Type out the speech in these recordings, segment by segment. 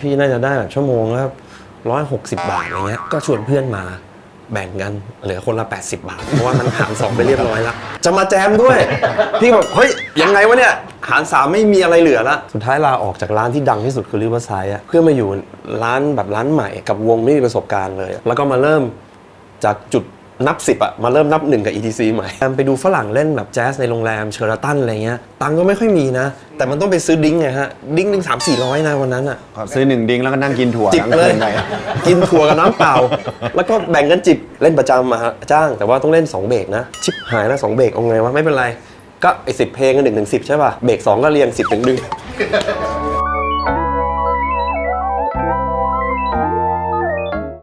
พี่น่าจะได้แบบชั่วโมงละร้อยหกสิบบาทอะไรเงี้ยก็ชวนเพื่อนมาแบ่งกันเหลือคนละ 80 บาท เพราะว่ามันหารสองไปเรียบร้อยแล้ว จะมาแจมด้วย พี่แบบเฮ้ย ยังไงวะเนี่ย หารสามไม่มีอะไรเหลือละสุดท้ายลาออกจากร้านที่ดังที่สุดคือริเวอร์ไซด์อะเพื่อมาอยู่ร้านแบบร้านใหม่กับวงไม่มีประสบการณ์เลย แล้วก็มาเริ่มจากจุด นับสิบอะมาเริ่มนับหนึ่งกับ ETC ใหม่ไปดูฝรั่งเล่นแบบแจ๊สในโรงแรมเชอร์ตันอะไรเงี้ย ตังค์ก็ไม่ค่อยมีนะ แต่มันต้องไปซื้อดิ้งไงฮะ ดิ้งหนึ่งสามสี่ร้อยนะวันนั้นอะครับซื้อหนึ่งดิ้งแล้วก็นั่งกินถั่วจิบทั้งเลยคืนไปกินถั่วกับน้ำเปล่า แล้วก็แบ่งกันจิบเล่นประจำมาฮะจ้าง แต่ว่าต้องเล่น 2 เบรกนะ ชิบหายแล้วสองเบรกเอาไงวะไม่เป็นไร ก็ไอ้สิบเพลงกันหนึ่งถึงสิบใช่ป่ะ เบรกสองก็เรียงสิบถึงหนึ่ง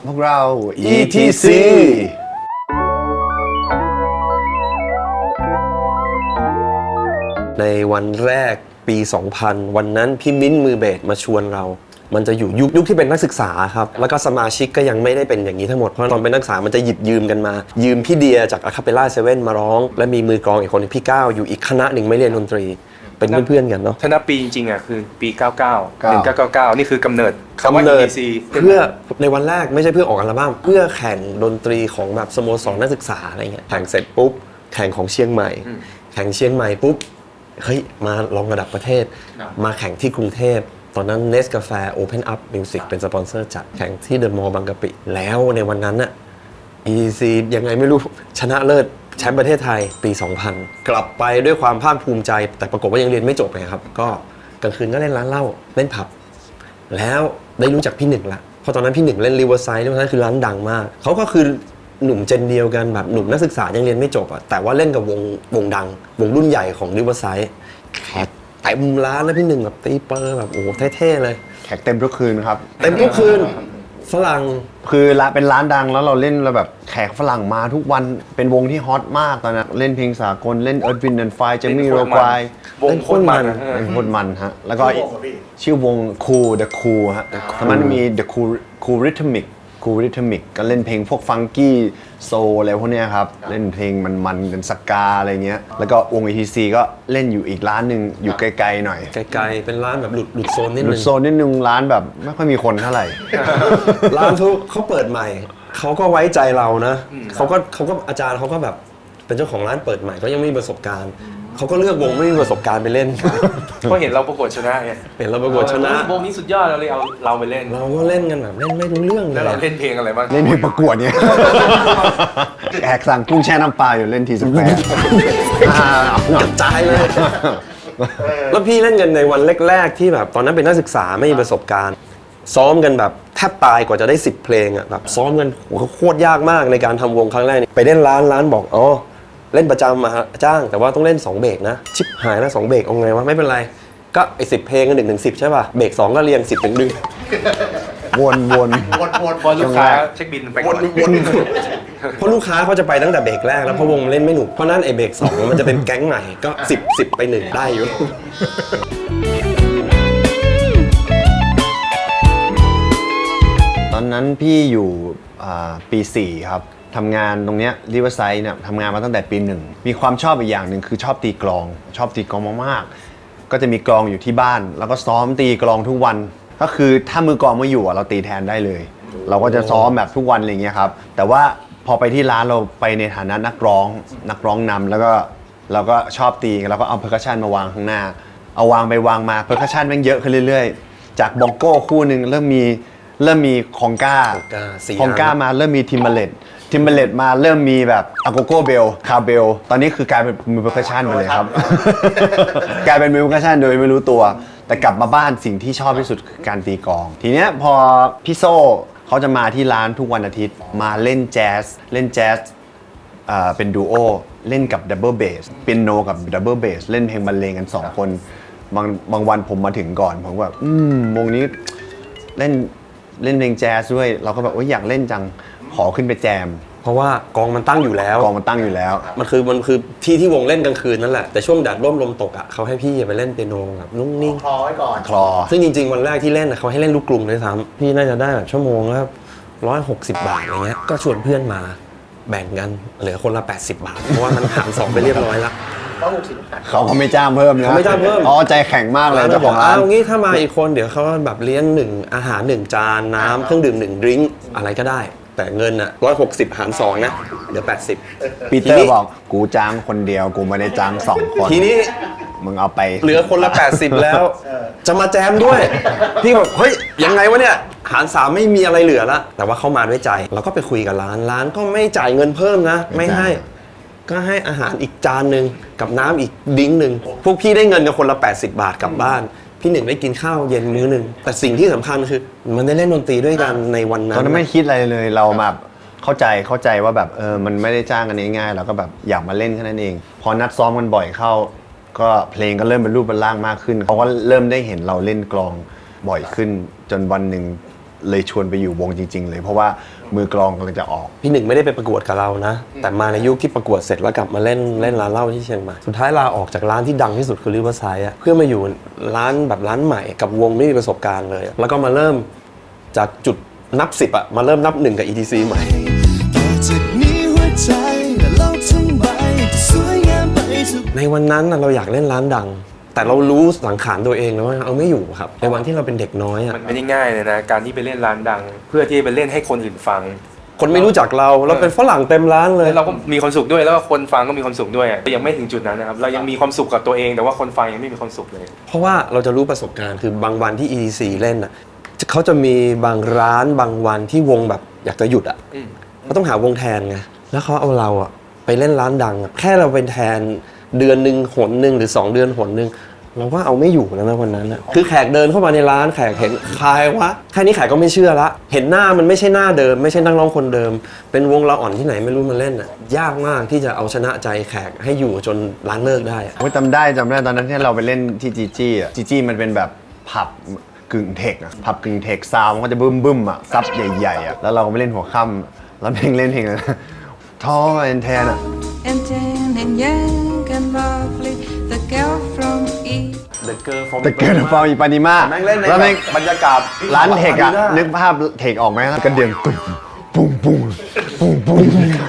พวกเรา ETC ในวันแรกปี 2000 วันนั้นพี่มิ้นท์มือเบสมาชวนเรา มันจะอยู่ยุคยุคที่เป็นนักศึกษาครับ แล้วก็สมาชิกก็ยังไม่ได้เป็นอย่างนี้ทั้งหมด เพราะตอนเป็นนักศึกษามันจะหยิบยืมกันมา ยืมพี่เดียจากอะคาเปล่าเซเว่นมาร้อง และมีมือกลองอีกคนพี่ก้าวอยู่อีกคณะหนึ่งไม่เรียนดนตรี เป็นเพื่อนๆกันเนาะ ถ้านับปีจริงๆอะคือปี 99 1999 นี่คือกำเนิดคำว่า กำเนิด EDC เพื่อในวันแรกไม่ใช่เพื่อออกอัลบั้มเพื่อแข่งดนตรีของแบบสโมสรนักศึกษาอะไรเงี้ยแข่งเสร็จปุ๊บแข่งของเชียงใหม่ แข่งเชียงใหม่ปุ๊บ เฮ้ยมาลองระดับประเทศ มาแข่งที่กรุงเทพตอนนั้นเนสกาแฟ Open Up Music เป็นสปอนเซอร์จัดแข่งที่เดอะมอลล์บางกะปิ แล้วในวันนั้นน่ะ EC ยังไงไม่รู้ชนะเลิศแชมป์ประเทศไทยปี 2000 กลับไปด้วยความภาคภูมิใจ แต่ปรากฏว่ายังเรียนไม่จบไงครับ ก็กลางคืนก็เล่นร้านเหล้าเล่นผับ แล้วได้รู้จักพี่หนึ่งละเพราะตอนนั้นพี่หนึ่งเล่นริเวอร์ไซด์ริเวอร์ไซด์คือร้านดังมากเขาก็คือ หนุ่มเจนเดียวกันแบบหนุ่มนักศึกษายังเรียนไม่จบอะแต่ว่าเล่นกับวงวงดัง วงรุ่นใหญ่ของริเวอร์ไซด์แขกเต็มร้านแล้วพี่หนึ่งแบบตีเปอร์แบบโอ้โหเท่ๆเลย แขกเต็มทุกคืนครับ เต็มทุกคืนฝรั่งคือร้านเป็นร้านดังแล้วเราเล่นเราแบบแขกฝรั่งมาทุกวันเป็นวงที่ฮอตมากตอนนั้นเล่นเพลงสากลเล่นเอิร์ธวินเดนไฟเจมี่โรควายวงโคตรมันอะเป็นโคนมันฮะแล้วก็ชื่อวง Cool The Cool ฮะตอนนั้นมี The Cool Cool Rhythmic Cool Rhythmic ก็ เล่นเพลงพวกฟังกี้โซอะไรพวกเนี้ยครับ เล่นเพลงมันๆเป็นสกาอะไรเงี้ย แล้วก็วง ETC ก็เล่นอยู่อีกร้านหนึ่งอยู่ไกลๆหน่อยไกลๆเป็นร้านแบบหลุดหลุดโซนนิดหลุนึดง โซนนิดนึงร้านแบบไม่ค่อยมีคนเท่าไหร่ ร้านเขาเขาเปิดใหม่ เขาก็ไว้ใจเรานะเขาก็เขาก็อาจารย์เขาก็แบบเป็นเจ้าของร้านเปิดใหม่เขายังไม่มีประสบการณ์ เขาก็เลือกวงไม่มีประสบการณ์ไปเล่น เพราะเห็นเราประกวดชนะไงเห็นเราประกวดชนะ วงนี้สุดยอดเราเลยเอาเราไปเล่น เราก็เล่นกันแบบเล่นไม่รู้เรื่องเลแล้วยเราเล่นเพลงอะไรบ้างเล่นเพลงประกวดเนี่ย แอกสั่งกุ้งแช่น้ำปลาอยู่เล่นทีสแควร์อ่าเอาหน่อยกระจายเลย แล้วพี่เล่นกันในวันแรก ๆ ที่แบบตอนนั้นเป็นนักศึกษาไม่มีประสบการณ์ ซ้อมกันแบบแทบตายกว่าจะได้ 10 เพลงอะแบบซ้อมกันโหโคตรยากมากในการทำวงครั้งแรกนี่ไปเล่นร้านร้านบอกอ๋อ เล่นประจำมาฮะจ้างแต่ว่าต้องเล่น 2 เบรกนะ ชิบหายแล้ว2เบรกเอาไงวะไม่เป็นไร ก็ไอ้สิเพลงกันหนึ่งถึงสิใช่ป่ะเบรกสองก็เรียง10ถึงหนึ่งวนวนพอลูกค้าเช็คบินไปก่อนเพราะลูกค้าเขาจะไปตั้งแต่เบรกแรกแล้วเพราะวงเล่นไม่หนุกเพราะนั้นไอ้เบรกสองมันจะเป็นแก๊งใหม่ก็10 10ไปหนึ่งได้อยู่ตอนนั้นพี่อยู่อ่าปี4ครับ ทำงานตรงเนี้ยริเวอร์ไซด์เนี่ยทำงานมาตั้งแต่ปีหนึ่ง มีความชอบอีกอย่างหนึ่งคือชอบตีกลอง ชอบตีกลองมากๆ ก็จะมีกลองอยู่ที่บ้าน แล้วก็ซ้อมตีกลองทุกวัน ก็คือถ้ามือกลองไม่อยู่อะเราตีแทนได้เลย เราก็จะซ้อมแบบทุกวันอะไรเงี้ยครับ แต่ว่าพอไปที่ร้านเราไปในฐานะนักร้อง นักร้องนำแล้วก็เราก็ชอบตีเราก็เอาเพอร์คัชชันมาวางข้างหน้า เอาวางไปวางมาเพอร์คัชชันแม่งเยอะขึ้นเรื่อยๆ จากบองโก้คู่หนึ่งเริ่มมีเริ่มมีคองก้า คองก้าสี่คองก้าอันมาเริ่มมีทิมเบเลต ทิมเบเลตมาเริ่มมีแบบอ g โกโกเบลคาเบลตอนนี้คือกลายเป็นมือเพอร์คัชชันไปเลยครับ กลายเป็นมือเพอร์คัชชันโดยไม่รู้ตัว แต่กลับมาบ้านสิ่งที่ชอบที่สุดคือการตีกลอง ทีเนี้ยพอพี่โซ่เขาจะมาที่ร้านทุกวันอาทิตย์มาเล่นแจ๊สเล่นแจ๊สอ่าเป็นดูโอเล่นกับดับเบิลเบสเปียโนกับดับเบิลเบสเล่นเพลงบรรเลงกัน2คนบางบางวันผมมาถึงก่อน ผมก็แบบอืมวงนี้เล่นเล่นเพลงแจ๊สด้วย เราก็แบบโอ้ยอยากเล่นจัง ขอขึ้นไปแจมเพราะว่ากองมันตั้งอยู่แล้ว กองมันตั้งอยู่แล้ว มันคือมันคือที่ที่วงเล่นกลางคืนนั่นแหละ แต่ช่วงแดดร่มลมตกอะเขาให้พี่ไปเล่นเปียโนแบบนุ่งนิ่งคลอไว้ก่อนคลอ ซึ่งจริงๆ วันแรกที่เล่นน่ะเขาให้เล่นลูกกรุงด้วยซ้ำพี่น่าจะได้แบบชั่วโมงละร้อยหกสิบบาทอะไรเงี้ยก็ชวนเพื่อนมาแบ่งกันเหลือคนละ 80 บาท เพราะว่ามันหารสองไปเรียบร้อยแล้วเขาก็ไม่จ้างเพิ่มนะเขาไม่จ้างเพิ่ม อ๋อใจแข็งมากเลยร้านเจ้าจะบขออกงร้าน เอางี้ถ้ามาอีกคนเดี๋ยวเขาแบบเลี้ยงหนึ่งอาหารหนึ่งจานน้ำเครื่องดื่มหนึ่งดริงก์อะไรก็ได้ แต่เงินอะร้อยหกสิบหารสองนะเดี๋ยวแปดสิบ ปีเตอร์บอกกูจ้างคนเดียวกูไม่ได้จ้างสองคนทีนี้มึงเอาไปเหลือคนละ 80 แล้ว จะมาแจมด้วยพี่บอกเฮ้ยยังไงวะเนี่ยหารสามไม่มีอะไรเหลือละแต่ว่าเข้ามาด้วยใจเราก็ไปคุยกับร้านร้านก็ไม่จ่ายเงินเพิ่มนะ ไม่ไม่จ่ายให้ ก็ให้อาหารอีกจานหนึ่งกับน้ำอีกดิ้งหนึ่งพวกพี่ได้เงินกันคนละ 80 บาทกลับบ้าน พี่หนึ่งได้กินข้าวเย็นมื้อหนึ่งแต่สิ่งที่สำคัญคือมันได้เล่นดนตรีด้วยกันในวันนั้นตอนนั้นไม่คิดอะไรเลยเราแบบเข้าใจเข้าใจว่าแบบเออมันไม่ได้จ้างกันง่ายๆเราก็แบบอยากมาเล่นแค่นั้นเอง พอนัดซ้อมกันบ่อยเข้า ก็เพลงก็เริ่มเป็นรูปเป็นร่างมากขึ้นเขาก็เริ่มได้เห็นเราเล่นกลองบ่อยขึ้น จนวันหนึ่งเลยชวนไปอยู่วงจริง ๆ เลย เพราะว่า มือกลองกำลังจะออก พี่หนึ่งไม่ได้ไปประกวดกับเรานะ แต่มาในยุคที่ประกวดเสร็จแล้วกลับมาเล่นเล่นร้านเหล้าที่เชียงใหม่สุดท้ายลาออกจากร้านที่ดังที่สุดคือริเวอร์ไซด์เพื่อมาอยู่ร้านแบบร้านใหม่กับวงไม่มีประสบการณ์เลยอะแล้วก็มาเริ่มจากจุดนับสิบอะมาเริ่มนับหนึ่งกับ ETC ใหม่ ต่อจากนี้หัวใจและโลกทั้งใบจะสวยงามไปทุก ในวันนั้นน่ะเราอยากเล่นร้านดัง แต่เรารู้สังขารตัวเองแล้วว่าเอาไม่อยู่ครับ ในวันที่เราเป็นเด็กน้อยอะมันไม่ได้ง่ายเลยนะการที่ไปเล่นร้านดัง เพื่อที่จะไปเล่นให้คนอื่นฟัง คนไม่รู้จักเราเราเป็นฝรั่งเต็มร้านเลย แล้วเราก็มีความสุขด้วยแล้วก็คนฟังก็มีความสุขด้วยอะยังไม่ถึงจุดนั้นนะครับเรายังมีความสุขกับตัวเอง แต่ว่าคนฟังยังไม่มีความสุขเลย เพราะว่าเราจะรู้ประสบการณ์คือบางวันที่ ETC เล่นอะเขาจะมีบางร้านบางวันที่วงแบบอยากจะหยุดอะอืม เขาต้องหาวงแทนไงแล้วเขาเอาเราอะไปเล่นร้านดังอะแค่เราเป็นแทนเดือนหนึ่งหนหนึ่งหรือ 2 เดือนหนหนึ่ง เราว่าเอาไม่อยู่แล้วนะวันนั้นอะคือแขกเดินเข้ามาในร้านแขกเห็นใครวะแค่นี้แขกก็ไม่เชื่อละ เห็นหน้ามันไม่ใช่หน้าเดิม ไม่ใช่นักร้องคนเดิม เป็นวงเราอ่อนที่ไหนไม่รู้มาเล่นอะยากมากที่จะเอาชนะใจแขกให้อยู่จนร้านเลิกได้อะโอ้ยจำได้จำได้ตอนนั้นที่เราไปเล่นที่จีจี้อะจีจี้มันเป็นแบบผับกึ่งเทคอะผับกึ่งเทคซาวมันก็จะบึ้มบึ้มๆอะซับใหญ่ๆอะแล้วเราก็ไปเล่นหัวค่ำแล้วเพลงเล่นเพลงอะไรนะท้อแอนแทนอะ and tan and young and lovely, the girl from East. The Girl from แต่เกิดฟอร์มอีปานิมาแม่งเล่นในแล้วแม่งบรรยากาศร้านเทคอะที่นึกภาพเทคออกไหมแล้วก็เดียงตุ้มปุ้งปุ้งปุ้ง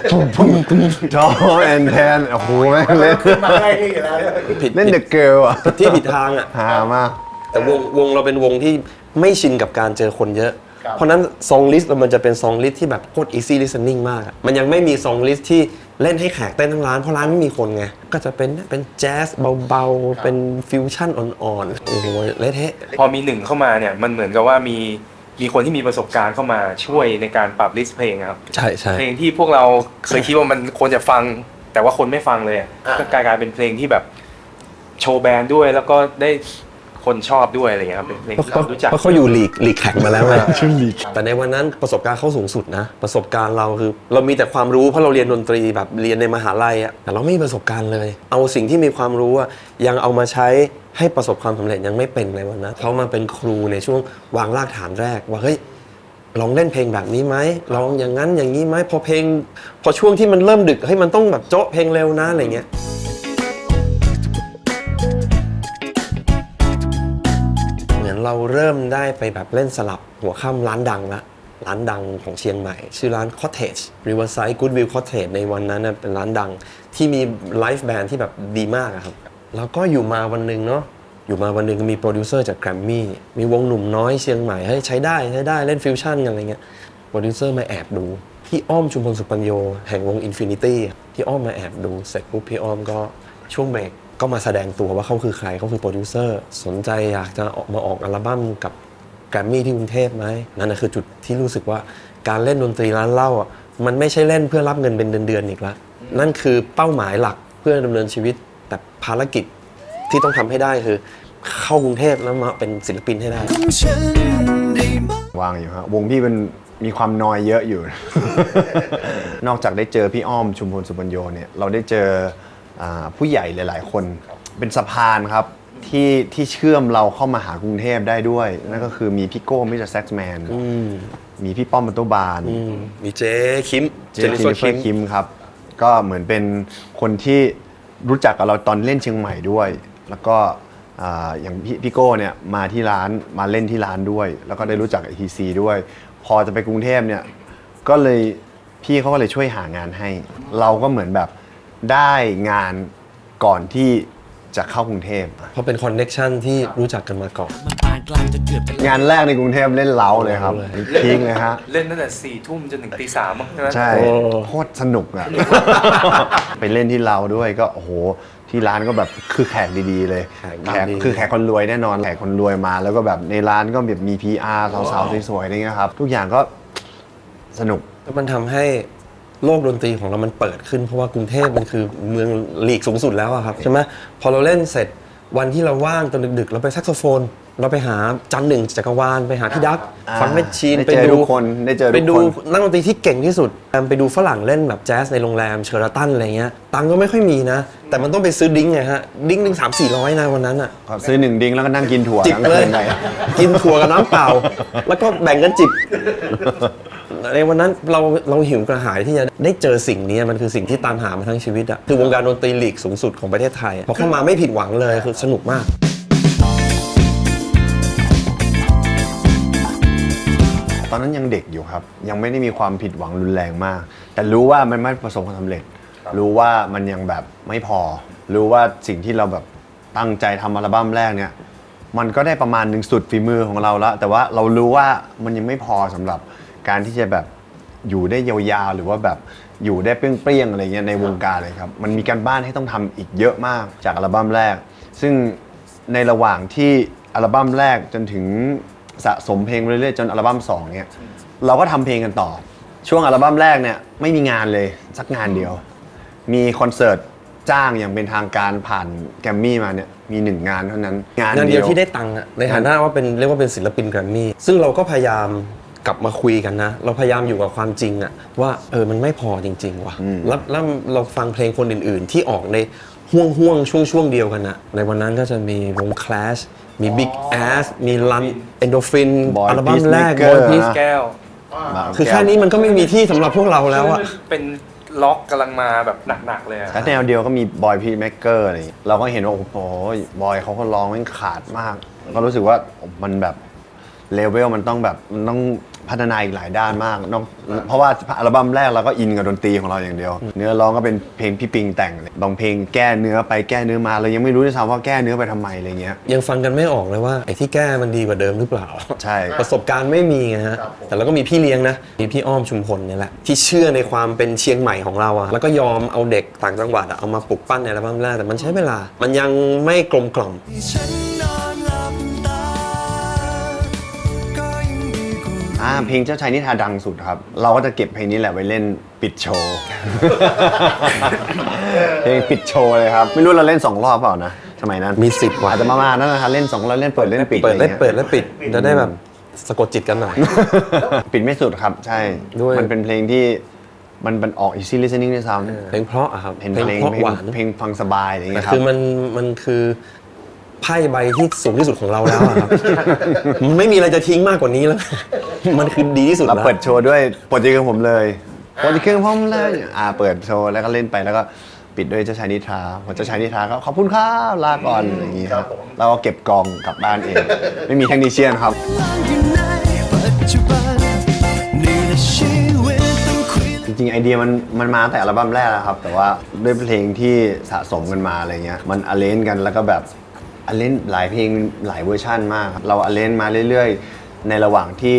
ปุ้งปุ้งปุ้งท้อแอนแทนโอ้โหแม่งเล่นผิดเล่นเดอะเกิร์ลอะที่ผิดทางอะฮามาก แต่วงวงเราเป็นวงที่ไม่ชินกับการเจอคนเยอะ เพราะฉะนั้นซองลิสต์มันจะเป็นซองลิสต์ที่แบบโคตร easy listening มากอะมันยังไม่มีซองลิสต์ที่ เล่นให้แขกเต้นทั้งร้านเพราะร้านไม่มีคนไง ก็จะเป็นเป็นแจ๊สเบาๆ เป็นฟิวชั่นอ่อนๆ โอ้โหเละเทะ พอมีหนึ่งเข้ามาเนี่ยมันเหมือนกับว่ามีมีคนที่มีประสบการณ์เข้ามาช่วยในการปรับลิสต์เพลงอะครับ ใช่ใช่เพลงที่พวกเราเคยคิดว่ามันควรจะฟัง แต่ว่าคนไม่ฟังเลยอะก็กลายกลายเป็นเพลงที่แบบโชว์แบนด์ด้วยแล้วก็ได้ คนชอบด้วยอะไรเงี้ยครับเป็นเพลงเพราะที่เขาเรารู้จัก เพราะเขาอยู่ลีกลีกแข่งมาแล้วไงชื่อลีก แต่ในวันนั้นประสบการณ์เขาสูงสุดนะ ประสบการณ์เราคือ เรามีแต่ความรู้เพราะเราเรียนดนตรีแบบเรียนในมหาลัยอะแต่เราไม่มีประสบการณ์เลย เอาสิ่งที่มีความรู้อะยังเอามาใช้ให้ประสบความสำเร็จยังไม่เป็นในวันนั้นเขามาเป็นครูในช่วงวางรากฐานแรกว่าเฮ้ย ลองเล่นเพลงแบบนี้ไหมลองอย่างนั้นอย่างนี้ไหมพอเพลง พอช่วงที่มันเริ่มดึกเฮ้ยมันต้องแบบโจ๊ะเพลงเร็วนะอะไรเงี้ย เราเริ่มได้ไปแบบเล่นสลับหัวค่ำร้านดังละร้านดังของเชียงใหม่ ชื่อร้าน Cottage Riverside Goodwill Cottage ในวันนั้นนะเป็นร้านดังที่มีไลฟ์แบนด์ที่แบบดีมากครับ แล้วก็อยู่มาวันหนึ่งเนาะอยู่มาวันหนึ่งก็มีโปรดิวเซอร์จากแกรมมี่มีวงหนุ่มน้อยเชียงใหม่เฮ้ยใช้ได้ใช้ได้เล่นฟิวชั่นกันอะไรเงี้ยโปรดิวเซอร์มาแอบดูพี่อ้อมชุมพลสุปัญโยแห่งวง Infinity พี่อ้อมมาแอบดูเสร็จปุ๊บพี่อ้อมก็ช่วงเบรก ก็มาแสดงตัวว่าเขาคือใครเขาคือโปรดิวเซอร์ สนใจอยากจะออกมาออกอัลบั้มกับแกรมมี่ที่กรุงเทพไหมนั่นนะคือจุดที่รู้สึกว่าการเล่นดนตรีร้านเหล้าอะมันไม่ใช่เล่นเพื่อรับเงินเป็นเดือนๆอีกละนั่นคือเป้าหมายหลักเพื่อดำเนินชีวิต แต่ภารกิจที่ต้องทำให้ได้คือ เข้ากรุงเทพแล้วมาเป็นศิลปินให้ได้ฉันได้ไหมวางอยู่ฮะวงพี่เป็นมีความนอยเยอะอยู่ นอกจากได้เจอพี่อ้อมชุมพลสุปัญโยเนี่ยเราได้เจออา ผู้ใหญ่หลาย ๆ คนเป็นสะพานครับที่ที่เชื่อมเราเข้ามาหากรุงเทพได้ด้วย นั่นก็คือมีพี่โก้มิสเตอร์แซ็กซ์แมนอืมมีพี่ป้อมมันตุบานอืมมีเจ๊คิมเจนนิเฟอร์คิมครับ ก็เหมือนเป็นคนที่รู้จักกับเราตอนเล่นเชียงใหม่ด้วย แล้วก็อ่าอย่างพี่พี่โก้เนี่ยมาที่ร้านมาเล่นที่ร้านด้วย แล้วก็ได้รู้จัก ETC ด้วย พอจะไปกรุงเทพเนี่ยก็เลยพี่เขาก็เลยช่วยหางานให้ เราก็เหมือนแบบ ได้งานก่อนที่จะเข้ากรุงเทพเพราะเป็นคอนเน็ชันที่รู้จักกันมาก่อนงานแรกในกรุงเทพเล่นเล้าเลยครับเล้าเลยทิ้งเลยฮะ เล่นตั้งแต่สี่ทุ่มจนถึงตีสามมั้งใช่ไหมใช่โอ้โคตรสนุกอะไปเล่นที่เราด้วยก็โอ้โห ที่ร้านก็แบบคือแขกดีๆ เลยแขกแขกดีคือแขกคนรวยแน่นอนแขกคนรวยมา แล้วก็แบบในร้านก็แบบมี PR สาวๆสวยๆอะไรเงี้ยครับ ทุกอย่างก็สนุกแล้วมันทำให้ โลกดนตรีของเรามันเปิดขึ้นเพราะว่ากรุงเทพมันคือเมืองลีกสูงสุดแล้วอะครับใช่ไหมพอเราเล่นเสร็จวันที่เราว่างตอนดึกๆ เราไปแซกโซโฟน เราไปหาจันหนึ่งจักรวาลไปหาพี่ดักอ่าฟังแมชชีนได้ไปเจอดูทุกคนได้เจอทุกไปดูคนนักดนตรีที่เก่งที่สุดไปดูฝรั่งเล่นแบบแจ๊สในโรงแรมเชอร์ตันอะไรเงี้ยตังค์ก็ไม่ค่อยมีนะ แต่มันต้องไปซื้อดิ้งไงฮะ ดิ้งหนึ่งสามสี่ร้อยนะวันนั้นอะขอซื้อหนึ่งดิ้งแล้วก็นั่งกินถั่วจิบทั้งเลคืยนไปกินถั่วกับน้ำเปล่า แล้วก็แบ่งกันจิบ ในวันนั้นเราเราหิวกระหายที่จะได้เจอสิ่งนี้มันคือสิ่งที่ตามหามาทั้งชีวิตอะคือวงการดนตรีลีกสูงสุดของประเทศไทยอะพอเข้ามาไม่ผิดหวังเลยคือสนุกมาก ตอนนั้นยังเด็กอยู่ครับ ยังไม่ได้มีความผิดหวังรุนแรงมาก แต่รู้ว่ามันไม่ประสบความสำเร็จ รู้ว่ามันยังแบบไม่พอ รู้ว่าสิ่งที่เราแบบตั้งใจทำอัลบั้มแรกเนี่ย มันก็ได้ประมาณหนึ่งสุดฝีมือของเราแล้วแต่ว่าเรารู้ว่ามันยังไม่พอสำหรับ การที่จะแบบอยู่ได้ยาวๆ หรือว่าแบบอยู่ได้เปรี้ยงๆอะไรเงี้ยในวงการเลยครับ มันมีการบ้านให้ต้องทำอีกเยอะมากจากอัลบั้มแรก ซึ่งในระหว่างที่อัลบั้มแรกจนถึงสะสมเพลงเรื่อยๆจนอัลบั้มสองเนี่ยเราก็ทำเพลงกันต่อ ช่วงอัลบั้มแรกเนี่ยไม่มีงานเลยสักงานเดียว มีคอนเสิร์ตจ้างอย่างเป็นทางการผ่านแกรมมี่มาเนี่ยมีหนึ่งงานเท่านั้น งานงานเดียววที่ได้ตังค์อะในฐานะว่าเป็นเรียกว่าเป็นศิลปินแกรมมี่ซึ่งเราก็พยายาม กลับมาคุยกันนะ เราพยายามอยู่กับความจริงอะว่าเออมันไม่พอจริง ๆ ว่ะแล้วแล้วเราฟังเพลงคนอื่น ๆ ที่ออกในห่วงห่วงช่วงช่วงๆเดียวกันอะในวันนั้นก็จะมีวง Clash มี Big Ass มีลัน Endorphin Boy อัลบั้มแรก Peacemaker Boy Peace แก้วคือแค่นี้มันก็ไม่มีที่สำหรับพวกเราแล้วอะ เป็นล็อกกำลังมาแบบหนักๆเลยอะ แล้วแนวเดียวก็มีบอยพีแมกเกอร์อะไรอย่างเงี้ยเราก็เห็นว่า โอ้โหบอยเขาก็ร้องแม่งขาดมาก ก็รู้สึกว่ามันแบบเลเวลมันต้องแบบมันต้อง พัฒนาอีกหลายด้านมากนอกเพราะว่าอัลบั้มแรกเราก็อินกับดนตรีของเราอย่างเดียว เนื้อร้องก็เป็นเพลงพี่ปิงแต่งบางเพลงแก้เนื้อไปแก้เนื้อมาเรายังไม่รู้ด้วยซ้ำว่าแก้เนื้อไปทำไมอะไรเงี้ยยังฟังกันไม่ออกเลยว่าไอ้ที่แก้มันดีกว่าเดิมหรือเปล่า ใช่ประสบการณ์ไม่มีไงฮะแต่เราก็มีพี่เลี้ยงนะมีพี่อ้อมชุมพลเนี่ยแหละที่เชื่อในความเป็นเชียงใหม่ของเราอะแล้วก็ยอมเอาเด็กต่างจังหวัดอะเอามาปลุกปั้นในอัลบั้มแรกแต่มันใช้เวลา มันยังไม่กลมกล่อม อ่าเพลงเจ้าชายนิทราดังสุดครับ เราก็จะเก็บเพลงนี้แหละไว้เล่นปิดโชว์ เพลงปิดโชว์เลยครับ ไม่รู้เราเล่นสองรอบเปล่านะสมัยนั้นมี10กว่าอาจจะประมาณนั้นนะครับเล่นสองรอบเล่นเปิดเล่นปิดเปิดอะไรและงี้ย เปิดและปิดจะได้แบบสะกดจิตกันหน่อย ปิดไม่สุดครับ ใช่ด้วย มันเป็นเพลงที่มันเป็นออก easy listening ด้วยซ้เพลงเพราะอะครับำเห็นเพลงเพลงเพราะเพลงหวานเพลงฟังสบายอะไรแต่เงี้ยครัคืบอมันมันคือ ไพ่ใบที่สูงที่สุดของเราแล้วอะครับมันไม่มีอะไรจะทิ้งมากกว่านี้แล้ว มันคือดีที่สุดเราแล้ว เปิดโชว์ด้วยโปรเจกต์ของผมเลยโปรเจกต์ของผมเลย อ่า เปิดโชว์แล้วก็เล่นไปแล้วก็ปิดด้วยเจ้าชายนิทราพอเจ้าชายนิทราก็ขอบคุณครับลาก่อนอะไรอย่างงี้ครับเราก็เก็บกองกลับบ้านเอง ไม่มีเทคนิเชียนครับอยู่ในปัจจุบันนี่แหละชีวิตต้องคุยจริงๆไอเดียมันมันมาตั้งแต่อัลบั้มแรกแล้วครับ แต่ว่าด้วยเพลงที่สะสมกันมาอะไรเงี้ยมันอเลนกันแล้วก็แบบ อเลนหลายเพลงหลายเวอร์ชันมากครับเราอเลนมาเรื่อยๆ ในระหว่างที่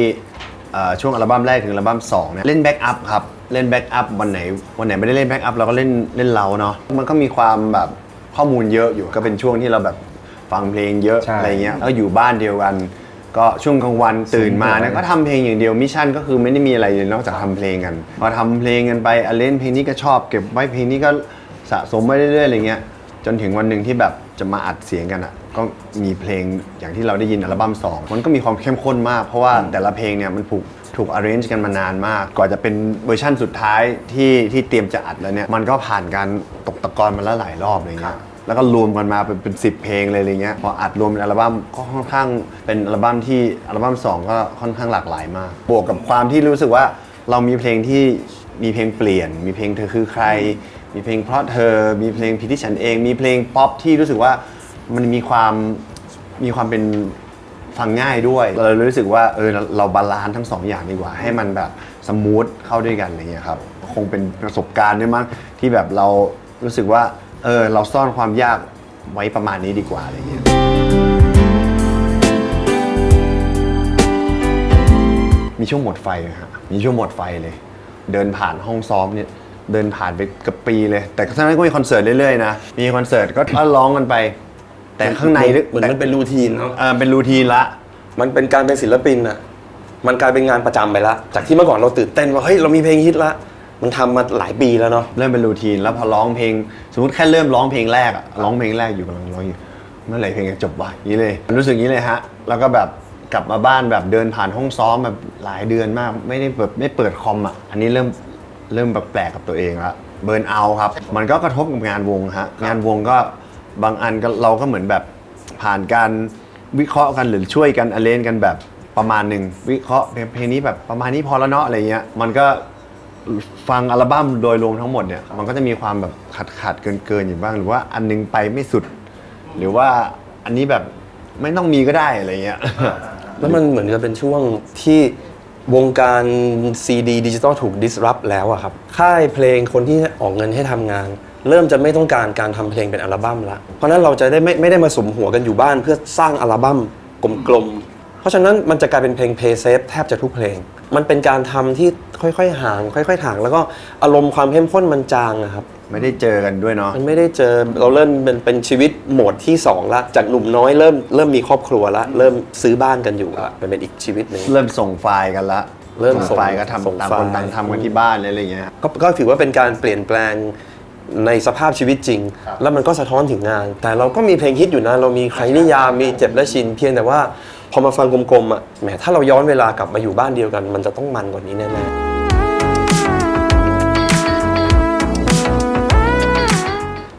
เอ่อช่วงอัลบั้มแรกถึงอัลบั้มสองเนี่ยเล่นแบ็กอัพครับ เล่นแบ็กอัพวันไหนวันไหนไม่ได้เล่นแบ็กอัพเราก็เล่นเล่นเราเนาะมันก็มีความแบบข้อมูลเยอะอยู่ก็เป็นช่วงที่เราแบบฟังเพลงเยอะใช่อะไรเงี้ยแล้วอยู่บ้านเดียวกัน ก็ช่วงกลางวันตื่นมาเนี่ยก็ทำเพลงอย่างเดียวมิชชั่นก็คือไม่ได้มีอะไรเลยนอกจากทำเพลงกันพอทำเพลงกันไปอะเล่นเพลงนี้ก็ชอบ เก็บไว้เพลงนี้ก็สะสมไว้เรื่อยๆอะไรเงี้ย จนถึงวันหนึ่งที่แบบจะมาอัดเสียงกันอะก็มีเพลงอย่างที่เราได้ยินอัลบั้มสองมันก็มีความเข้มข้นมาก เพราะว่าแต่ละเพลงเนี่ยมันถูกถูก arrange กันมานานมาก กว่าจะเป็นเวอร์ชั่นสุดท้ายที่ที่เตรียมจะอัดแล้วเนี่ยมันก็ผ่านการตกตะกอนมาแล้วหลายรอบอะไรเงี้ยแล้วก็รวมกันมาเป็นเป็นสิเพลงเลยอะไรเงี้ยพออัดรวมเป็นอัลบั้มก็ค่อนข้างเป็นอัลบั้มที่อัลบั้มสองก็ค่อนข้างหลากหลายมาก บวกกับความที่รู้สึกว่าเรามีเพลงที่มีเพลงเปลี่ยน มีเพลงเธอคือใคร มีเพลงเพราะเธอ มีเพลงพิธีฉันเอง มีเพลงป๊อปที่รู้สึกว่ามันมีความมีความเป็นฟังง่ายด้วย เราเลยรู้สึกว่าเออเราเราบาลานซ์ทั้งสองอย่างดีกว่า ให้มันแบบสมูทเข้าด้วยกันอะไรเงี้ยครับคงเป็นประสบการณ์ด้วยมั้งที่แบบเรารู้สึกว่าเออเราซ่อนความยากไว้ประมาณนี้ดีกว่าอะไรเงี้ยมีช่วงหมดไฟเลยฮะมีช่วงหมดไฟเลย เดินผ่านห้องซ้อมเนี่ย เดินผ่านไปเกับปีเลย แต่ทั้งนั้นก็มีคอนเสิร์ตเรื่อยๆนะ มีคอนเสิร์ตก็ร้องกันไป แต่ข้างในลึกเหมือนมันเป็นรูทีนเนาะ เออเป็นรูทีนละ มันเป็นการเป็นศิลปินอะมันกลายเป็นงานประจำไปละ จากที่เมื่อก่อนเราตื่นเต้นว่าเฮ้ยเรามีเพลงฮิตละ มันทำมาหลายปีแล้วเนาะ เริ่มเป็นรูทีนแล้วพอร้องเพลง สมมติแค่เริ่มร้องเพลงแรกอะร้องเพลงแรกอยู่กำลังร้องอยู่เมื่อไหร่เพลงจะจบวะอย่างนี้เลยมันรู้สึกอย่างนี้เลยฮะ แล้วก็แบบกลับมาบ้านแบบเดินผ่านห้องซ้อมแบบหลายเดือนมาก ไม่ได้แบบไม่เปิดคอมอะอันนี้เริ่ม เริ่มแบบแปลกกับตัวเองละเบิร์นเอาครับ มันก็กระทบกับงานวงฮะงานวงก็บางอันก็เราก็เหมือนแบบผ่านการวิเคราะห์กันหรือช่วยกันอเลนกันแบบประมาณหนึ่งวิเคราะห์เพลงเพลงนี้แบบประมาณนี้พอแล้วเนาะอะไรเงี้ยมันก็ฟังอัลบั้มโดยรวมทั้งหมดเนี่ยมันก็จะมีความแบบขาดขาดเกินเกินๆอยู่บ้าง หรือว่าอันนึงไปไม่สุด หรือว่าอันนี้แบบไม่ต้องมีก็ได้อะไรเงี้ยแล้วมันเหมือนกับเป็นช่วงที่ วงการซีดีดิจิตอลถูก disrupt แล้วอะครับ ค่ายเพลงคนที่ออกเงินให้ทำงาน เริ่มจะไม่ต้องการการทำเพลงเป็นอัลบั้มละ เพราะนั้นเราจะได้ไม่ไม่ได้มาสมหัวกันอยู่บ้าน เพื่อสร้างอัลบั้มกลมๆ เพราะฉะนั้นมันจะกลายเป็นเพลง play safe แทบจะทุกเพลง มันเป็นการทำที่ค่อยๆห่าง ค่อยๆถาง แล้วก็อารมณ์ความเข้มข้นมันจางอะครับ ไม่ได้เจอกันด้วยเนาะ มันไม่ได้เจอเราเริ่มเป็นเป็นชีวิตโหมดที่สองละจากหนุ่มน้อยเริ่มเริ่มมีครอบครัวละเริ่มซื้อบ้านกันอยู่ละมันเป็นอีกชีวิตหนึ่ง เริ่มส่งไฟล์กันละเริ่มส่งไฟล์ก็ส่งทำต่างไฟล์ คนต่างทำกันที่บ้านอะไรอย่างเงี้ย ก็ก็ถือว่าเป็นการเปลี่ยนแปลงในสภาพชีวิตจริง แล้วมันก็สะท้อนถึงงาน แต่เราก็มีเพลงฮิตอยู่นะ เรามีใครนิยามมีเจ็บและชิน เพียงแต่ว่าพอมาฟังกลมๆอะแหมถ้าเราย้อนเวลากลับมาอยู่บ้านเดียวกัน มันจะต้องมันกว่านี้แน่ๆ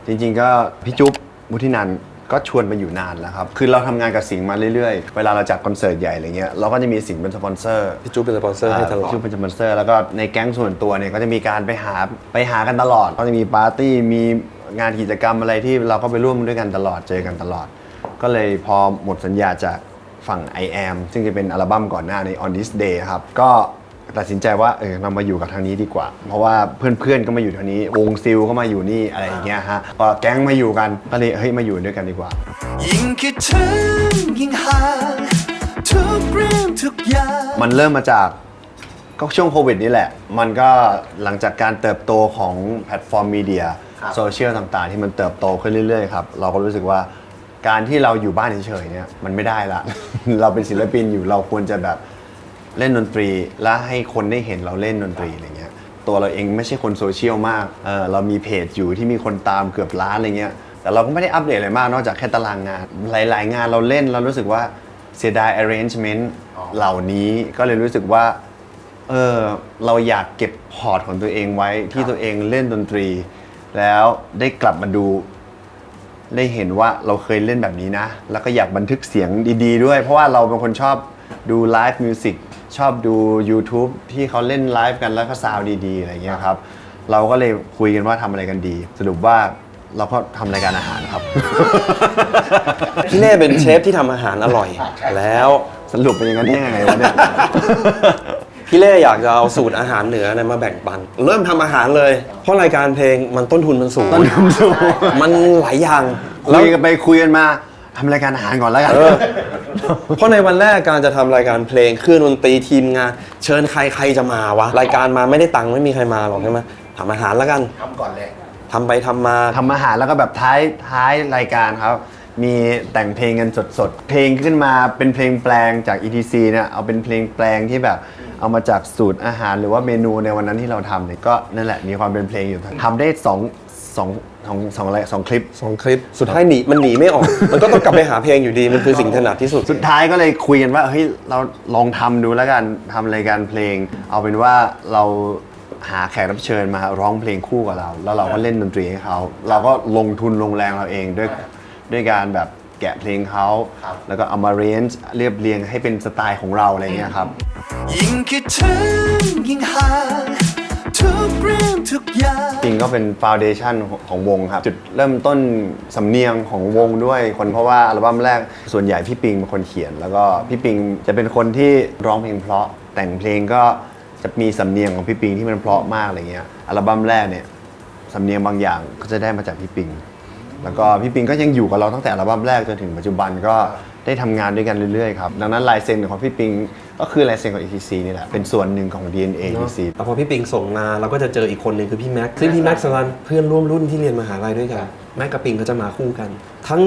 จริงๆก็พี่จุ๊บมุทินันก็ชวนมาอยู่นานแล้วครับ คือเราทำงานกับสิงห์มาเรื่อยๆ เวลาเราจัดคอนเสิร์ตใหญ่อะไรเงี้ย เราก็จะมีสิงห์เป็นสปอนเซอร์ พี่จูเป็นสปอนเซอร์ให้ตลอด ชื่อเป็นสปอนเซอร์แล้วก็ในแก๊งส่วนตัวเนี่ยก็จะมีการไปหาไปหากันตลอด ก็จะมีปาร์ตี้มีงานกิจกรรมอะไรที่เราก็ไปร่วมด้วยกันตลอดเจอกันตลอด ก็เลยพอหมดสัญญาจากฝั่ง I am ซึ่งจะเป็นอัลบั้มก่อนหน้าใน On This Day ครับก็ ตัดสินใจว่าเออเรามาอยู่กับทางนี้ดีกว่า เพราะว่าเพื่อนๆก็มาอยู่ทางนี้ วงซิลก็มาอยู่นี่อะไรอย่างเงี้ยฮะพอแก๊งมาอยู่กันก็เลยเฮ้ยมาอยู่ด้วยกันดีกว่า ยิ่งคิดถึงยิ่งห่างทุกเรื่องทุกอย่างมันเริ่มมาจากก็ช่วงโควิดนี่แหละ มันก็หลังจากการเติบโตของแพลตฟอร์มมีเดียโซเชียลต่างๆ ที่มันเติบโตขึ้นเรื่อยๆครับ เราก็รู้สึกว่าการที่เราอยู่บ้านเฉยๆเนี่ยมันไม่ได้ละ เราเป็นศิลปินอยู่เราควรจะแบบ เล่นดนตรี และให้คนได้เห็นเราเล่นดนตรีอะไรเงี้ยตัวเราเองไม่ใช่คนโซเชียลมากเออเรามีเพจอยู่ที่มีคนตามเกือบล้านอะไรเงี้ยแต่เราก็ไม่ได้อัปเดตอะไรมากนอกจากแค่ตารางงาน หลาย ๆ งานเราเล่นเรารู้สึกว่าเสียดาย arrangement เหล่านี้ก็เลยรู้สึกว่าเออเราอยากเก็บพอร์ตของตัวเองไว้ที่ตัวเองเล่นดนตรี แล้วได้กลับมาดูได้เห็นว่าเราเคยเล่นแบบนี้นะ แล้วก็อยากบันทึกเสียงดี ๆ ด้วย เพราะว่าเราเป็นคนชอบดูไลฟ์มิวสิก ชอบดู YouTube ที่เขาเล่นไลฟ์กันแล้วก็ซาวด์ดีๆอะไรเงี้ยครับ เราก็เลยคุยกันว่าทำอะไรกันดี สรุปว่าเราก็ทำรายการอาหารครับ พี่เล่เป็นเชฟที่ทำอาหารอร่อย แล้ว สรุปเป็นอย่างนั้นได้ยังไงวะเนี่ย พี่เล่อยากจะเอาสูตรอาหารเหนือเนี่ยมาแบ่งปัน เริ่มทำอาหารเลย เพราะรายการเพลงมันต้นทุนมันสูง ต้นทุนสูง มันหลายอย่าง คุแล้วยกันไปคุยกันมา ทำรายการอาหารก่อนแล้วกัน เออ เพราะในวันแรกการจะทำรายการเพลงเครื่องดนตรีทีมงาน เชิญใครใครจะมาวะ รายการมาไม่ได้ตังค์ไม่มีใครมาหรอกใช่ไหมทำอาหารแล้วกันทำก่อนเลย ทำไปทำมา ทำอาหารแล้วก็แบบท้ายท้ายรายการครับ มีแต่งเพลงกันสดๆ เพลงขึ้นมาเป็นเพลงแปลงจาก ETC เนี่ยเอาเป็นเพลงแปลงที่แบบเอามาจากสูตรอาหารหรือว่าเมนูในวันนั้นที่เราทำเนี่ยก็นั่นแหละมีความเป็นเพลงอยู่ทำได้สอง สองสองสองอะไรสองคลิป สองคลิป สุดท้ายหนีมันหนีไม่ออก มันก็ต้องกลับไปหาเพลงอยู่ดี มันคือสิ่งถนัดที่สุด สุดท้ายก็เลยคุยกันว่าเฮ้ยเราลองทำดูแล้วกันทำรายการเพลง เอาเป็นว่าเราหาแขกรับเชิญมาร้องเพลงคู่กับเรา แล้วเราก็เล่นดนตรีให้เขา เราก็ลงทุนลงแรงเราเองด้วยด้วยการแบบแกะเพลงเขา แล้วก็เอามาเรนจ์เรียบเรียงให้เป็นสไตล์ของเราอะไรเงี้ยครับ ยิ่งคิดถึงยิ่งห่าง ทุกเรื่องทุกอย่างจริงก็เป็นฟาวเดชันของวงครับ จุดเริ่มต้นสำเนียงของวงด้วยคนเพราะว่าอัลบั้มแรกส่วนใหญ่พี่ปิงเป็นคนเขียน แล้วก็พี่ปิงจะเป็นคนที่ร้องเพลงเพราะแต่งเพลงก็จะมีสำเนียงของพี่ปิงที่มันเพราะมากอะไรเงี้ยอัลบั้มแรกเนี่ยสำเนียงบางอย่างก็จะได้มาจากพี่ปิง แล้วก็พี่ปิงก็ยังอยู่กับเราตั้งแต่อัลบั้มแรกจนถึงปัจจุบันก็ ได้ทำงานด้วยกันเรื่อยๆครับดังนั้นลายเซ็นของพี่ปิงก็คือลายเซ็นของ ETC นี่แหละเป็นส่วนหนึ่งของ DNA เนอะ ETC แต่พอพี่ปิงส่งมาเราก็จะเจออีกคนหนึ่งคือพี่แม็กซ์ซึ่งพี่แม็กซ์สลันเพื่อนร่วมรุ่นที่เรียนมหาลัยด้วยกันแม็กกับปิงก็จะมาคู่กัน ทั้ง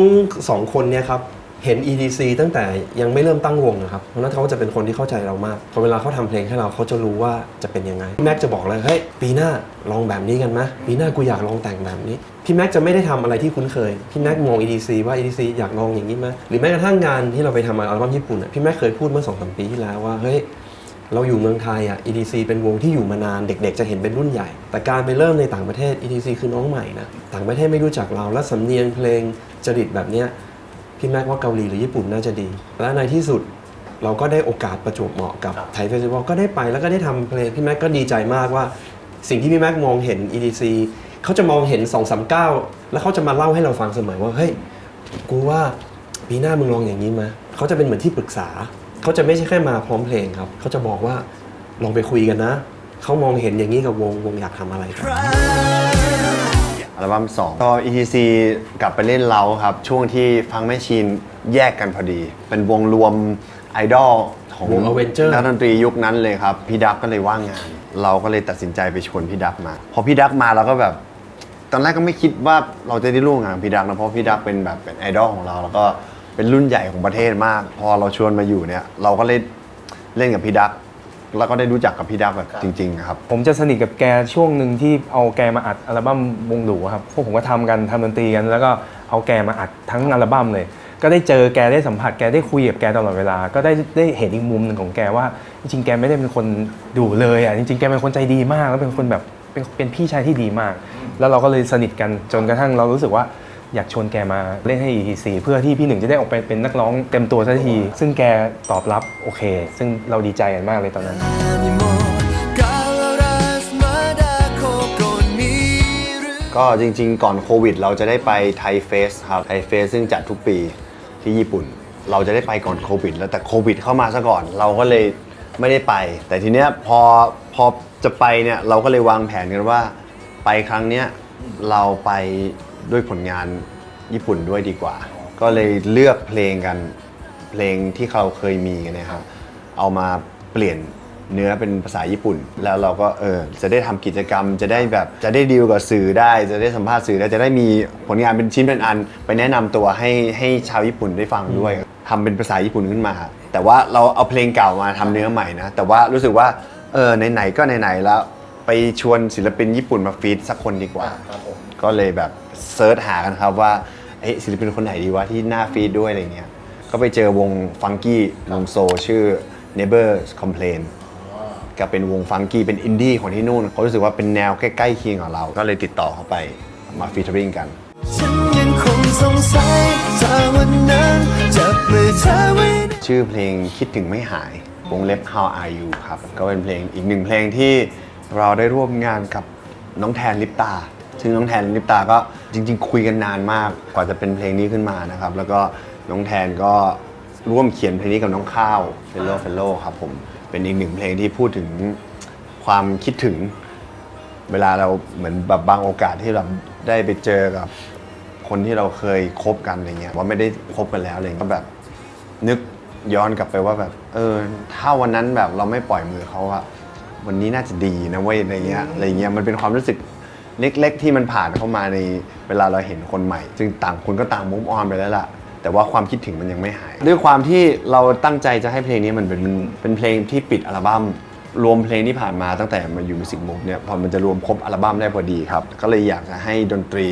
สองคนเนี่ยครับ เห็น EDC ตั้งแต่ยังไม่เริ่มตั้งวงนะครับ เพราะฉะนั้นเขาจะเป็นคนที่เข้าใจเรามากพอเวลาเขาทำเพลงให้เราเขาจะรู้ว่าจะเป็นยังไงพี่แม็กจะบอกเลยเฮ้ยปีหน้าลองแบบนี้กันไหมปีหน้ากูอยากลองแต่งแบบนี้พี่แม็กจะไม่ได้ทำอะไรที่คุ้นเคยพี่แม็กมอง EDC ว่า EDC อยากลองอย่างนี้ไหมหรือแม้กระทั่งงานที่เราไปทำอัลบั้มญี่ปุ่นอะพี่แม็กเคยพูดเมื่อสองสามปีที่แล้วว่าเฮ้ยเราอยู่เมืองไทยอะ EDC เป็นวงที่อยู่มานานเด็ก ๆ จะเห็นเป็นรุ่นใหญ่ แต่การไปเริ่มในต่างประเทศ EDC คือน้องใหม่นะ ต่างประเทศไม่รู้จักเราและสำเนียงเพลงจริตแบบเนี้ย พี่แม็กว่าเกาหลีหรือญี่ปุ่นน่าจะดี และในที่สุดเราก็ได้โอกาสประจวบเหมาะกับไทยเฟสติวัลก็ได้ไปแล้วก็ได้ทำเพลงพี่แม็กก็ดีใจมากว่า สิ่งที่พี่แม็กมองเห็น EDC เขาจะมองเห็น2อสามก้าแล้วเขาจะมาเล่าให้เราฟังเสมอว่าเฮ้ยกูว่าปีหน้ามึงลองอย่างนี้ไหมเขาจะเป็นเหมือนที่ปรึกษา เขาจะไม่ใช่แค่มาพร้อมเพลงครับ เขาจะบอกว่าลองไปคุยกันนะ เขามองเห็นอย่างนี้กับวงวงอยากทำอะไรกัน อัลบั้ม2ก็ ETC กลับไปเล่นเราครับ ช่วงที่ฟังแมชชีนแยกกันพอดี เป็นวงรวมไอดอลของวง Avenger นักดนตรียุคนั้นเลยครับ พี่ดักก็เลยว่างงาน เราก็เลยตัดสินใจไปชวนพี่ดักมา พอพี่ดักมาเราก็แบบ ตอนแรกก็ไม่คิดว่าเราจะได้ร่วมงานกับพี่ดักนะเพราะพี่ดักเป็นแบบเป็นไอดอลของเรา แล้วก็เป็นรุ่นใหญ่ของประเทศมาก พอเราชวนมาอยู่เนี่ย เราก็เลยเล่นกับพี่ดัก แล้วก็ได้รู้จักกับพี่ดักแบบจริงๆครับ ผมจะสนิทกับแกช่วงหนึ่งที่เอาแกมาอัดอัลบั้มวงหลูครับพวกผมก็ทำกันทำดนตรีกัน แล้วก็เอาแกมาอัดทั้งอัลบั้มเลย ก็ได้เจอแกได้สัมผัสแกได้คุยกับแกตลอดเวลา ก็ได้ได้เห็นอีกมุมหนึ่งของแกว่า จริงๆแกไม่ได้เป็นคนดุเลยอะจริงๆแกเป็นคนใจดีมาก แล้วเป็นคนแบบเป็นเป็นพี่ชายที่ดีมาก แล้วเราก็เลยสนิทกันจนกระทั่งเรารู้สึกว่า อยากชวนแกมาเล่นให้ ETC เพื่อที่พี่หนึ่งจะได้ออกไปเป็นนักร้องเต็มตัวสักที ซึ่งแกตอบรับโอเค ซึ่งเราดีใจกันมากเลยตอนนั้น ก็จริงๆ ก่อนโควิด เราจะได้ไปไทยเฟสครับไทยเฟสซึ่งจัดทุกปีที่ญี่ปุ่น เราจะได้ไปก่อนโควิด แล้วแต่โควิด เข้ามาซะก่อน เราก็เลยไม่ได้ไป แต่ทีเนี้ยพอพอจะไปเนี่ยเราก็เลยวางแผนกันว่า ไปครั้งเนี้ยเราไป ด้วยผลงานญี่ปุ่นด้วยดีกว่า ก็เลยเลือกเพลงกันเพลงที่เราเคยมีกันเนะครับเอามาเปลี่ยนเนื้อเป็นภาษาญี่ปุ่น แล้วเราก็เออจะได้ทำกิจกรรมจะได้แบบจะได้ดีลกับสื่อได้ จะได้สัมภาษณ์สื่อได้จะได้มีผลงานเป็นชิ้นเป็นอัน ไปแนะนำตัวให้ให้ชาวญี่ปุ่นได้ฟังด้วยทำเป็นภาษาญี่ปุ่นขึ้นมา แต่ว่าเราเอาเพลงเก่ามาทำเนื้อใหม่นะแต่ว่ารู้สึกว่าเออไหนๆก็ไหนๆแล้ว ไปชวนศิลปินญี่ปุ่นมาฟีดสักคนดีกว่า ก็เลยแบบ เซิร์ชหากันครับว่าเอ๊ะศิลปินคนไหนดีวะที่น่าฟีดด้วยอะไรเงี้ยก็ไปเจอวงฟังกี้วงโซชื่อ Neighbor Complain ก็เป็นวงฟังกี้เป็นอินดี้ของที่นู่นเขารู้สึกว่าเป็นแนวใกล้ๆเคียงกับเรา ก็เลยติดต่อเขาไปมาฟีเจอริงกันฉันยังคงสงสัยจากวันนั้นจับมือเธอไว้ชื่อเพลงคิดถึงไม่หายวงเล็บ How Are You ครับ ก็เป็นเพลงอีกหนึ่งเพลงที่เราได้ร่วมงานกับน้องแทนลิปตา ซึ่งน้องแทนลิปตาก็จริง ๆ คุยกันนานมากกว่าจะเป็นเพลงนี้ขึ้นมานะครับ แล้วก็น้องแทนก็ร่วมเขียนเพลงนี้กับน้องข้าวเฟลโลเฟลโลครับผมเป็นอีกหนึ่งเพลงที่พูดถึงความคิดถึง เวลาเราเหมือนแบบบางโอกาสที่เราได้ไปเจอกับคนที่เราเคยคบกันอะไรเงี้ยว่าไม่ได้คบกันแล้วอะไรเงี้ยก็แบบนึกย้อนกลับไปว่าแบบ เออ ถ้าวันนั้นแบบเราไม่ปล่อยมือเขาอะวันนี้น่าจะดีนะเว้ยอะไรเงี้ยอะไรเงี้ยมันเป็นความรู้สึก เล็ก ๆ ที่มันผ่านเข้ามาในเวลาเราเห็นคนใหม่ซึ่งต่างคนก็ต่างมุมออนไปแล้วล่ะ แต่ว่าความคิดถึงมันยังไม่หาย ด้วยความที่เราตั้งใจจะให้เพลงนี้มันเป็นเป็นเพลงที่ปิดอัลบั้มรวมเพลงที่ผ่านมาตั้งแต่มาอยู่มิวสิกมุกเนี่ยพอมันจะรวมครบอัลบั้มได้พอดีครับ ก็เลยอยากจะให้ดนตรี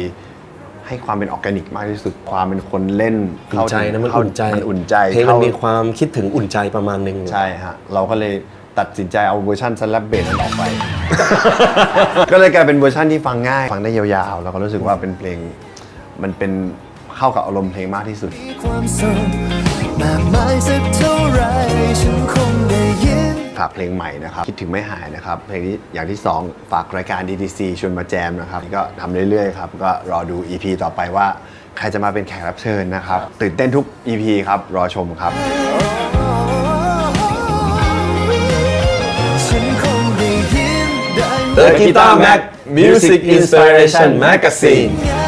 ให้ความเป็นออร์แกนิกมากที่สุดความเป็นคนเล่นอุ่นใจนะมันเข้าอุ่นใจมันอุ่นใจเพลงมันเข้ามีความคิดถึงอุ่นใจประมาณหนึ่งใช่ฮะเราก็เลย ตัดสินใจเอาเวอร์ชันสลับเบสนั้นออกไป ก็เลยกลายเป็นเวอร์ชันที่ฟังง่าย ฟังได้ยาวๆ แล้วก็รู้สึกว่าเป็นเพลงมันเป็นเข้ากับอารมณ์เพลงมากที่สุด มากมายสักเท่าไรฉันคงได้ยิน ฝากเพลงใหม่นะครับ คิดถึงไม่หายนะครับ เพลงที่อย่างที่ 2 ฝากรายการ DTC ชวนมาแจมนะครับก็ทำเรื่อยๆครับ ก็รอดู EP ต่อไปว่า ใครจะมาเป็นแขกรับเชิญนะครับ ตื่นเต้นทุก EP ครับ รอชมครับ The Kita Mac Music Inspiration Magazine.